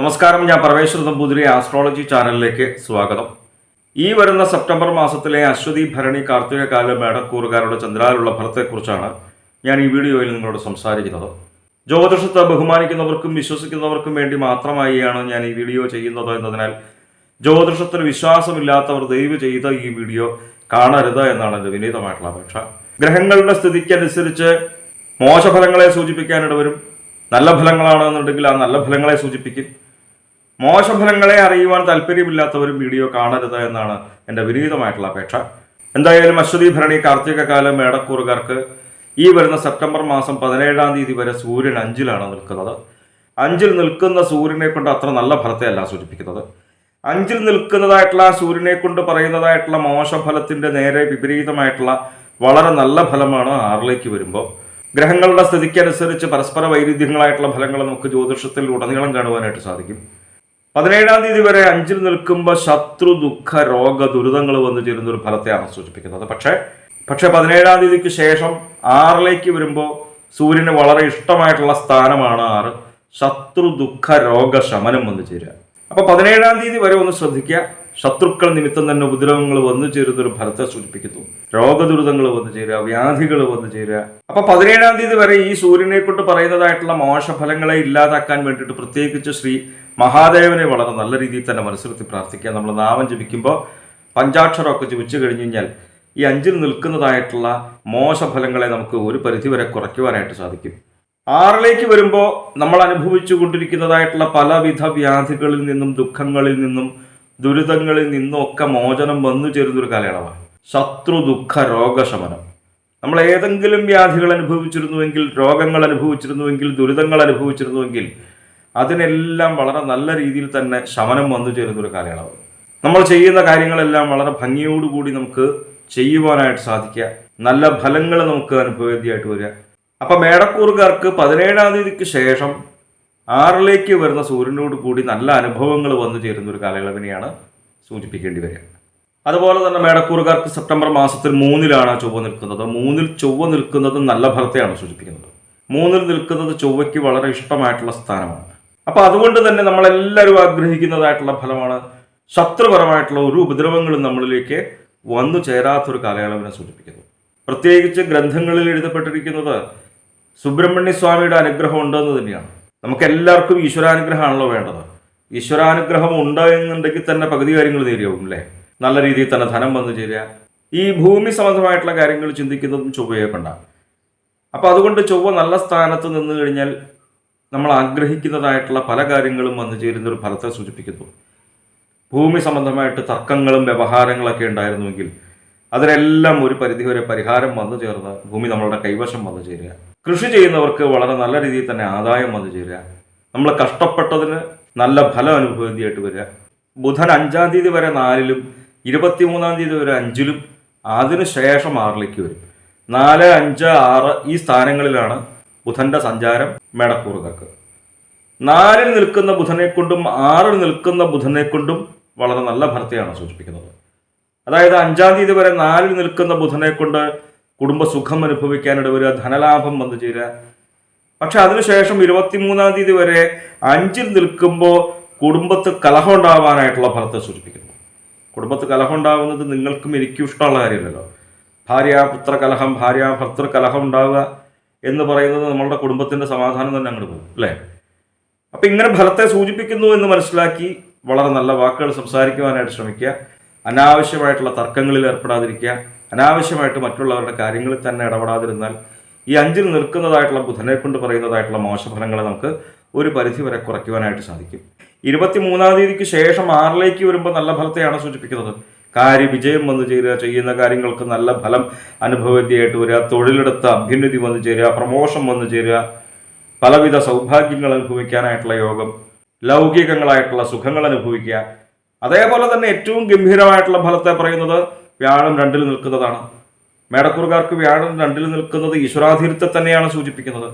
നമസ്കാരം ഞാൻ പരമേശ്വര നമ്പൂതിരി ആസ്ട്രോളജി ചാനലിലേക്ക് സ്വാഗതം. ഈ വരുന്ന സെപ്റ്റംബർ മാസത്തിലെ അശ്വതി ഭരണി കാർത്തിക കാല മേടക്കൂറുകാരുടെ ചന്ദ്രാലുള്ള ഫലത്തെക്കുറിച്ചാണ് ഞാൻ ഈ വീഡിയോയിൽ നിങ്ങളോട് സംസാരിക്കുന്നത്. ജ്യോതിഷത്തെ ബഹുമാനിക്കുന്നവർക്കും വിശ്വസിക്കുന്നവർക്കും വേണ്ടി മാത്രമായിയാണ് ഞാൻ ഈ വീഡിയോ ചെയ്യുന്നത് എന്നതിനാൽ ജ്യോതിഷത്തിൽ വിശ്വാസമില്ലാത്തവർ ദയവ് ചെയ്ത് ഈ വീഡിയോ കാണരുത് എന്നാണ് എന്റെ വിനീതമായിട്ടുള്ള അപേക്ഷ. ഗ്രഹങ്ങളുടെ സ്ഥിതിക്കനുസരിച്ച് മോശഫലങ്ങളെ സൂചിപ്പിക്കാനിടവരും നല്ല ഫലങ്ങളാണെന്നുണ്ടെങ്കിൽ ആ നല്ല ഫലങ്ങളെ സൂചിപ്പിക്കും. മോശഫലങ്ങളെ അറിയുവാൻ താല്പര്യമില്ലാത്തവരും വീഡിയോ കാണരുത് എന്നാണ് എന്റെ വിനീതമായിട്ടുള്ള അപേക്ഷ. എന്തായാലും അശ്വതി ഭരണി കാർത്തിക കാലം മേടക്കൂറുകാർക്ക് ഈ വരുന്ന സെപ്റ്റംബർ മാസം പതിനേഴാം തീയതി വരെ സൂര്യൻ അഞ്ചിലാണ് നിൽക്കുന്നത്. അഞ്ചിൽ നിൽക്കുന്ന സൂര്യനെ കൊണ്ട് അത്ര നല്ല ഫലത്തെയല്ല സൂചിപ്പിക്കുന്നത്. അഞ്ചിൽ നിൽക്കുന്നതായിട്ടുള്ള സൂര്യനെ കൊണ്ട് പറയുന്നതായിട്ടുള്ള മോശഫലത്തിന്റെ നേരെ വിപരീതമായിട്ടുള്ള വളരെ നല്ല ഫലമാണ് ആറിലേക്ക് വരുമ്പോൾ. ഗ്രഹങ്ങളുടെ സ്ഥിതിക്കനുസരിച്ച് പരസ്പര വൈരുദ്ധ്യങ്ങളായിട്ടുള്ള ഫലങ്ങൾ നമുക്ക് ജ്യോതിഷത്തിൽ ഉടനീളം കാണുവാനായിട്ട് സാധിക്കും. പതിനേഴാം തീയതി വരെ അഞ്ചിൽ നിൽക്കുമ്പോൾ ശത്രു ദുഃഖ രോഗ ദുരിതങ്ങൾ വന്നു ചേരുന്ന ഒരു ഫലത്തെയാണ് സൂചിപ്പിക്കുന്നത്. പക്ഷേ പക്ഷേ പതിനേഴാം തീയതിക്ക് ശേഷം ആറിലേക്ക് വരുമ്പോൾ സൂര്യന് വളരെ ഇഷ്ടമായിട്ടുള്ള സ്ഥാനമാണ് ആറ്. ശത്രു ദുഃഖ രോഗ ശമനം വന്നു ചേരുക. അപ്പൊ പതിനേഴാം തീയതി വരെ ഒന്ന് ശ്രദ്ധിക്കുക. ശത്രുക്കൾ നിമിത്തം തന്നെ ഉപദ്രവങ്ങൾ വന്നു ചേരുന്ന ഒരു ഫലത്തെ സൂചിപ്പിക്കുന്നു. രോഗദുരിതങ്ങൾ വന്നു ചേരുക വ്യാധികൾ വന്നു ചേരുക. അപ്പൊ പതിനേഴാം തീയതി വരെ ഈ സൂര്യനെ കൊണ്ട് പറയുന്നതായിട്ടുള്ള മോശഫലങ്ങളെ ഇല്ലാതാക്കാൻ വേണ്ടിയിട്ട് പ്രത്യേകിച്ച് ശ്രീ മഹാദേവനെ വളരെ നല്ല രീതിയിൽ തന്നെ മനസ്സിലെത്തി പ്രാർത്ഥിക്കുക. നമ്മൾ നാമം ജപിക്കുമ്പോൾ പഞ്ചാക്ഷരമൊക്കെ ജപിച്ചു കഴിഞ്ഞു കഴിഞ്ഞാൽ ഈ അഞ്ചിൽ നിൽക്കുന്നതായിട്ടുള്ള മോശഫലങ്ങളെ നമുക്ക് ഒരു പരിധിവരെ കുറയ്ക്കുവാനായിട്ട് സാധിക്കും. ആറിലേക്ക് വരുമ്പോൾ നമ്മൾ അനുഭവിച്ചു കൊണ്ടിരിക്കുന്നതായിട്ടുള്ള പലവിധ വ്യാധികളിൽ നിന്നും ദുഃഖങ്ങളിൽ നിന്നും ദുരിതങ്ങളിൽ നിന്നും ഒക്കെ മോചനം വന്നു ചേരുന്നൊരു കാലയളവാണ്. ശത്രു ദുഃഖ രോഗശമനം. നമ്മൾ ഏതെങ്കിലും വ്യാധികൾ അനുഭവിച്ചിരുന്നുവെങ്കിൽ രോഗങ്ങൾ അനുഭവിച്ചിരുന്നുവെങ്കിൽ ദുരിതങ്ങൾ അനുഭവിച്ചിരുന്നുവെങ്കിൽ അതിനെല്ലാം വളരെ നല്ല രീതിയിൽ തന്നെ ശമനം വന്നു ചേരുന്ന ഒരു കാലയളവ്. നമ്മൾ ചെയ്യുന്ന കാര്യങ്ങളെല്ലാം വളരെ ഭംഗിയോടുകൂടി നമുക്ക് ചെയ്യുവാനായിട്ട് സാധിക്കുക. നല്ല ഫലങ്ങൾ നമുക്ക് അനുഭവേദ്യമായിട്ട് വരിക. അപ്പം മേടക്കൂറുകാർക്ക് പതിനേഴാം തീയതിക്ക് ശേഷം ആറിലേക്ക് വരുന്ന സൂര്യനോട് കൂടി നല്ല അനുഭവങ്ങൾ വന്നു ചേരുന്ന ഒരു കാലയളവിനെയാണ് സൂചിപ്പിക്കേണ്ടി വരിക. അതുപോലെ തന്നെ മേടക്കൂറുകാർക്ക് സെപ്റ്റംബർ മാസത്തിൽ മൂന്നിലാണ് ചൊവ്വ നിൽക്കുന്നത്. മൂന്നിൽ ചൊവ്വ നിൽക്കുന്നത് നല്ല ഫലത്തെയാണ് സൂചിപ്പിക്കുന്നത്. മൂന്നിൽ നിൽക്കുന്നത് ചൊവ്വയ്ക്ക് വളരെ ഇഷ്ടമായിട്ടുള്ള സ്ഥാനമാണ്. അപ്പൊ അതുകൊണ്ട് തന്നെ നമ്മളെല്ലാവരും ആഗ്രഹിക്കുന്നതായിട്ടുള്ള ഫലമാണ് ശത്രുപരമായിട്ടുള്ള ഒരു ഉപദ്രവങ്ങളും നമ്മളിലേക്ക് വന്നു ചേരാത്തൊരു കാലയളവിനെ സൂചിപ്പിക്കുന്നു. പ്രത്യേകിച്ച് ഗ്രന്ഥങ്ങളിൽ എഴുതപ്പെട്ടിരിക്കുന്നത് സുബ്രഹ്മണ്യ സ്വാമിയുടെ അനുഗ്രഹം ഉണ്ടെന്ന് തന്നെയാണ്. നമുക്ക് എല്ലാവർക്കും ഈശ്വരാനുഗ്രഹമാണല്ലോ വേണ്ടത്. ഈശ്വരാനുഗ്രഹം ഉണ്ട് എന്നുണ്ടെങ്കിൽ തന്നെ പകുതി കാര്യങ്ങൾ നേരിയാവും അല്ലേ? നല്ല രീതിയിൽ തന്നെ ധനം വന്നു ചേരുക. ഈ ഭൂമി സംബന്ധമായിട്ടുള്ള കാര്യങ്ങൾ ചിന്തിക്കുന്നതും ചൊവ്വയെ കൊണ്ടാണ് അപ്പൊ അതുകൊണ്ട് ചൊവ്വ നല്ല സ്ഥാനത്ത് നിന്ന് കഴിഞ്ഞാൽ നമ്മൾ ആഗ്രഹിക്കുന്നതായിട്ടുള്ള പല കാര്യങ്ങളും വന്നു ചേരുന്ന ഒരു ഫലത്തെ സൂചിപ്പിക്കുന്നു. ഭൂമി സംബന്ധമായിട്ട് തർക്കങ്ങളും വ്യവഹാരങ്ങളൊക്കെ ഉണ്ടായിരുന്നുവെങ്കിൽ അതിനെല്ലാം ഒരു പരിധി വരെ പരിഹാരം വന്നു ചേർന്ന് ഭൂമി നമ്മളുടെ കൈവശം വന്നു ചേരുക. കൃഷി ചെയ്യുന്നവർക്ക് വളരെ നല്ല രീതിയിൽ തന്നെ ആദായം വന്നു ചേരുക. നമ്മൾ കഷ്ടപ്പെട്ടതിന് നല്ല ഫലം അനുഭവേണ്ടിയായിട്ട് വരിക. ബുധൻ അഞ്ചാം തീയതി വരെ നാലിലും ഇരുപത്തിമൂന്നാം തീയതി വരെ അഞ്ചിലും അതിനുശേഷം ആറിലേക്ക് വരും. നാല് അഞ്ച് ആറ് ഈ സ്ഥാനങ്ങളിലാണ് ബുധന്റെ സഞ്ചാരം മേടക്കൂറുകൾക്ക്. നാലിൽ നിൽക്കുന്ന ബുധനെ കൊണ്ടും ആറിൽ നിൽക്കുന്ന ബുധനെ കൊണ്ടും വളരെ നല്ല ഭർത്തയാണ് സൂചിപ്പിക്കുന്നത്. അതായത് അഞ്ചാം തീയതി വരെ നാലിൽ നിൽക്കുന്ന ബുധനെ കൊണ്ട് കുടുംബസുഖം അനുഭവിക്കാനിട വരിക ധനലാഭം വന്നു ചേരുക. പക്ഷെ അതിനുശേഷം ഇരുപത്തിമൂന്നാം തീയതി വരെ അഞ്ചിൽ നിൽക്കുമ്പോൾ കുടുംബത്ത് കലഹം ഉണ്ടാവാനായിട്ടുള്ള ഫലത്തെ സൂചിപ്പിക്കുന്നു. കുടുംബത്ത് കലഹം ഉണ്ടാവുന്നത് നിങ്ങൾക്കും എനിക്കും ഇഷ്ടമുള്ള കാര്യമല്ലല്ലോ. ഭാര്യ പുത്ര കലഹം ഭാര്യ ഭർത്തൃ കലഹം ഉണ്ടാവുക. എന്ന് പറയുന്നത് നമ്മളുടെ കുടുംബത്തിന്റെ സമാധാനം തന്നെ അങ്ങോട്ട് പോകും അല്ലേ? അപ്പൊ ഇങ്ങനെ ഫലത്തെ സൂചിപ്പിക്കുന്നു എന്ന് മനസ്സിലാക്കി വളരെ നല്ല വാക്കുകൾ സംസാരിക്കുവാനായിട്ട് ശ്രമിക്കുക. അനാവശ്യമായിട്ടുള്ള തർക്കങ്ങളിൽ ഏർപ്പെടാതിരിക്കുക. അനാവശ്യമായിട്ട് മറ്റുള്ളവരുടെ കാര്യങ്ങളിൽ തന്നെ ഇടപെടാതിരുന്നാൽ ഈ അഞ്ചിൽ നിൽക്കുന്നതായിട്ടുള്ള ബുധനെ കൊണ്ട് പറയുന്നതായിട്ടുള്ള മോശഫലങ്ങളെ നമുക്ക് ഒരു പരിധി വരെ കുറയ്ക്കുവാനായിട്ട് സാധിക്കും. ഇരുപത്തി മൂന്നാം തീയതിക്ക് ശേഷം ആറിലേക്ക് വരുമ്പോൾ നല്ല ഫലത്തെയാണ് സൂചിപ്പിക്കുന്നത്. കാര്യ വിജയം വന്നു ചേരുക ചെയ്യുന്ന കാര്യങ്ങൾക്ക് നല്ല ഫലം അനുഭവത്തിയായിട്ട് വരിക തൊഴിലെടുത്ത അഭ്യുന്നതി വന്നു ചേരുക പ്രമോഷൻ വന്നു ചേരുക പലവിധ സൗഭാഗ്യങ്ങൾ അനുഭവിക്കാനായിട്ടുള്ള യോഗം ലൗകികങ്ങളായിട്ടുള്ള സുഖങ്ങൾ അനുഭവിക്കുക. അതേപോലെ തന്നെ ഏറ്റവും ഗംഭീരമായിട്ടുള്ള ഫലത്തെ പറയുന്നത് വ്യാഴം രണ്ടിൽ നിൽക്കുന്നതാണ്. മേടക്കുറുകാർക്ക് വ്യാഴം രണ്ടിൽ നിൽക്കുന്നത് ഈശ്വരാധീനത്തെ തന്നെയാണ് സൂചിപ്പിക്കുന്നത്.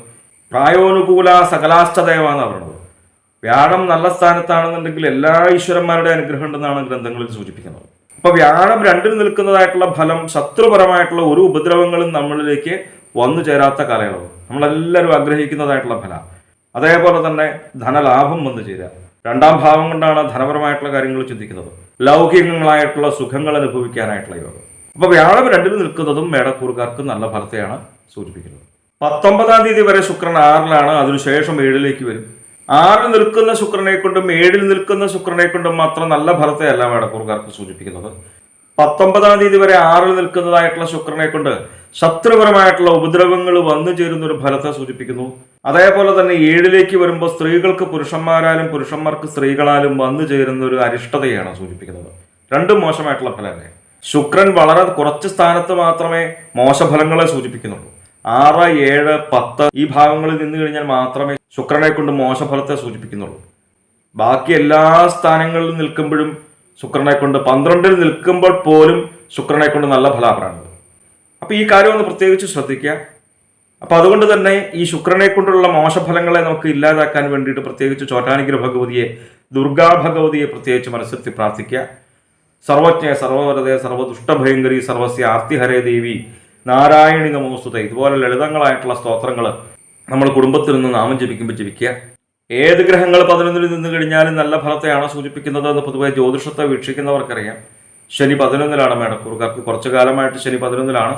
പ്രായോനുകൂല സകലാഷ്ടദേവ എന്ന് പറയുന്നത്. വ്യാഴം നല്ല സ്ഥാനത്താണെന്നുണ്ടെങ്കിൽ എല്ലാ ഈശ്വരന്മാരുടെ അനുഗ്രഹം ഉണ്ടെന്നാണ് ഗ്രന്ഥങ്ങളിൽ സൂചിപ്പിക്കുന്നത്. അപ്പൊ വ്യാഴം രണ്ടിൽ നിൽക്കുന്നതായിട്ടുള്ള ഫലം ശത്രുപരമായിട്ടുള്ള ഒരു ഉപദ്രവങ്ങളും നമ്മളിലേക്ക് വന്നു ചേരാത്ത കാലയളവ്. നമ്മളെല്ലാവരും ആഗ്രഹിക്കുന്നതായിട്ടുള്ള ഫലം. അതേപോലെ തന്നെ ധനലാഭം വന്നു ചേരുക രണ്ടാം ഭാവം കൊണ്ടാണ് ധനപരമായിട്ടുള്ള കാര്യങ്ങൾ ചിന്തിക്കുന്നത്. ലൗകികങ്ങളായിട്ടുള്ള സുഖങ്ങൾ അനുഭവിക്കാനായിട്ടുള്ള യോഗം. അപ്പോൾ വ്യാഴം രണ്ടിൽ നിൽക്കുന്നതും മേടക്കൂറുകാർക്ക് നല്ല ഫലത്തെയാണ് സൂചിപ്പിക്കുന്നത്. പത്തൊമ്പതാം തീയതി വരെ ശുക്രൻ ആറിലാണ്. അതിനുശേഷം ഏഴിലേക്ക് വരും. ആറിൽ നിൽക്കുന്ന ശുക്രനെ കൊണ്ടും ഏഴിൽ നിൽക്കുന്ന ശുക്രനെ കൊണ്ടും മാത്രം നല്ല ഫലത്തെയല്ല മേടക്കൂറുകാർക്ക് സൂചിപ്പിക്കുന്നത്. പത്തൊമ്പതാം തീയതി വരെ ആറിൽ നിൽക്കുന്നതായിട്ടുള്ള ശുക്രനെ കൊണ്ട് ശത്രുപരമായിട്ടുള്ള ഉപദ്രവങ്ങൾ വന്നു ചേരുന്ന ഒരു ഫലത്തെ സൂചിപ്പിക്കുന്നു. അതേപോലെ തന്നെ ഏഴിലേക്ക് വരുമ്പോൾ സ്ത്രീകൾക്ക് പുരുഷന്മാരാലും പുരുഷന്മാർക്ക് സ്ത്രീകളാലും വന്നു ചേരുന്ന ഒരു അരിഷ്ടതയാണ് സൂചിപ്പിക്കുന്നത്. രണ്ടും മോശമായിട്ടുള്ള ഫലമല്ലേ? ശുക്രൻ വളരെ കുറച്ച് സ്ഥാനത്ത് മാത്രമേ മോശഫലങ്ങളെ സൂചിപ്പിക്കുന്നുള്ളൂ. ആറ് ഏഴ് പത്ത് ഈ ഭാഗങ്ങളിൽ നിന്ന് കഴിഞ്ഞാൽ മാത്രമേ ശുക്രനെ കൊണ്ട് മോശഫലത്തെ സൂചിപ്പിക്കുന്നുള്ളൂ. ബാക്കി എല്ലാ സ്ഥാനങ്ങളിലും നിൽക്കുമ്പോഴും ശുക്രനെ കൊണ്ട് പന്ത്രണ്ടിൽ നിൽക്കുമ്പോൾ പോലും ശുക്രനെ കൊണ്ട് നല്ല ഫലാഫലമാണ് അപ്പോൾ ഈ കാര്യം ഒന്ന് പ്രത്യേകിച്ച് ശ്രദ്ധിക്കുക. അപ്പോൾ അതുകൊണ്ട് തന്നെ ഈ ശുക്രനെ കൊണ്ടുള്ള മോശഫലങ്ങളെ നമുക്ക് ഇല്ലാതാക്കാൻ വേണ്ടിയിട്ട് പ്രത്യേകിച്ച് ചോറ്റാനുഗ്രഹ ഭഗവതിയെ ദുർഗാ ഭഗവതിയെ പ്രത്യേകിച്ച് മനസ്സിരുത്തി പ്രാർത്ഥിക്കുക. സർവജ്ഞ സർവവരതേ സർവദുഷ്ടഭയങ്കരി സർവസ്യ ആർത്തിഹരേ ദേവി നാരായണി നമോസ്തുത ഇതുപോലെ ലളിതങ്ങളായിട്ടുള്ള സ്തോത്രങ്ങൾ നമ്മൾ കുടുംബത്തിൽ നിന്ന് നാമം ജപിക്കുമ്പോൾ ജപിക്കുക. ഏത് ഗ്രഹങ്ങൾ പതിനൊന്നിൽ നിന്ന് കഴിഞ്ഞാലും നല്ല ഫലത്തെയാണ് സൂചിപ്പിക്കുന്നത് എന്ന് പൊതുവെ ജ്യോതിഷത്തെ വീക്ഷിക്കുന്നവർക്കറിയാം. ശനി പതിനൊന്നിലാണ് മേടക്കൂറുകാർക്ക് കുറച്ചു കാലമായിട്ട് ശനി പതിനൊന്നിലാണ്.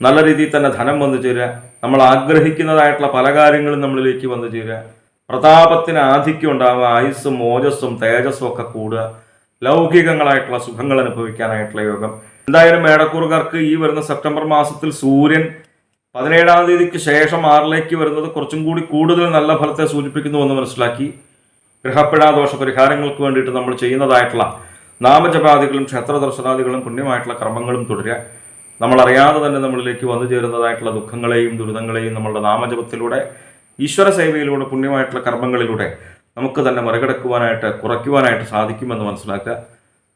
നല്ല രീതിയിൽ തന്നെ ധനം വന്നു ചേരുക. നമ്മൾ ആഗ്രഹിക്കുന്നതായിട്ടുള്ള പല കാര്യങ്ങളും നമ്മളിലേക്ക് വന്നു ചേരുക. പ്രതാപത്തിന് ആധിക്യം ഉണ്ടാവുക. ആയുസ്സും ഓജസ്സും തേജസ്സും ഒക്കെ കൂടുക. ലൗകികങ്ങളായിട്ടുള്ള സുഖങ്ങൾ അനുഭവിക്കാനായിട്ടുള്ള യോഗം. എന്തായാലും മേടക്കൂറുകാർക്ക് ഈ വരുന്ന സെപ്റ്റംബർ മാസത്തിൽ സൂര്യൻ പതിനേഴാം തീയതിക്ക് ശേഷം ആറിലേക്ക് വരുന്നത് കുറച്ചും കൂടി കൂടുതൽ നല്ല ഫലത്തെ സൂചിപ്പിക്കുന്നു എന്ന് മനസ്സിലാക്കി. ഗ്രഹപ്പിഴാദോഷ പരിഹാരങ്ങൾക്ക് വേണ്ടിയിട്ട് നമ്മൾ ചെയ്യുന്നതായിട്ടുള്ള നാമജപാദികളും ക്ഷേത്ര ദർശനാദികളും പുണ്യമായിട്ടുള്ള കർമ്മങ്ങളും തുടരുക. നമ്മളറിയാതെ തന്നെ നമ്മളിലേക്ക് വന്നു ചേരുന്നതായിട്ടുള്ള ദുഃഖങ്ങളെയും ദുരിതങ്ങളെയും നമ്മളുടെ നാമജപത്തിലൂടെ ഈശ്വര സേവയിലൂടെ പുണ്യമായിട്ടുള്ള കർമ്മങ്ങളിലൂടെ നമുക്ക് തന്നെ മറികടക്കുവാനായിട്ട് കുറയ്ക്കുവാനായിട്ട് സാധിക്കുമെന്ന് മനസ്സിലാക്കുക.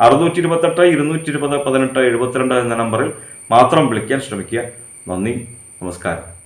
അറുന്നൂറ്റി ഇരുപത്തെട്ട് ഇരുന്നൂറ്റി ഇരുപത് പതിനെട്ട് എഴുപത്തിരണ്ട് എന്ന നമ്പറിൽ മാത്രം വിളിക്കാൻ ശ്രമിക്കുക. നന്ദി നമസ്കാരം.